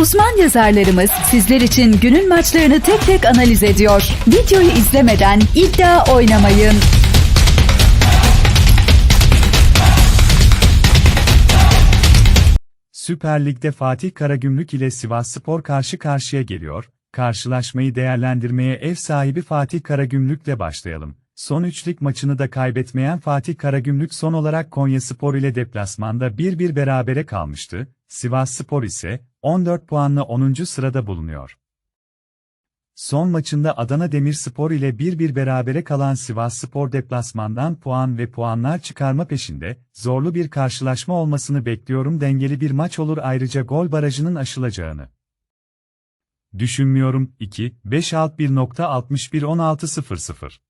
Uzman yazarlarımız sizler için günün maçlarını tek tek analiz ediyor. Videoyu izlemeden iddia oynamayın. Süper Lig'de Fatih Karagümrük ile Sivasspor karşı karşıya geliyor. Karşılaşmayı değerlendirmeye ev sahibi Fatih Karagümrük'le başlayalım. Son üçlük maçını da kaybetmeyen Fatih Karagümrük son olarak Konyaspor ile deplasmanda 1-1 berabere kalmıştı. Sivasspor ise 14 puanla 10. sırada bulunuyor. Son maçında Adana Demirspor ile 1-1 berabere kalan Sivasspor deplasmandan puan ve puanlar çıkarma peşinde, zorlu bir karşılaşma olmasını bekliyorum dengeli bir maç olur ayrıca gol barajının aşılacağını. Düşünmüyorum 2, 5 alt 1.61 16 00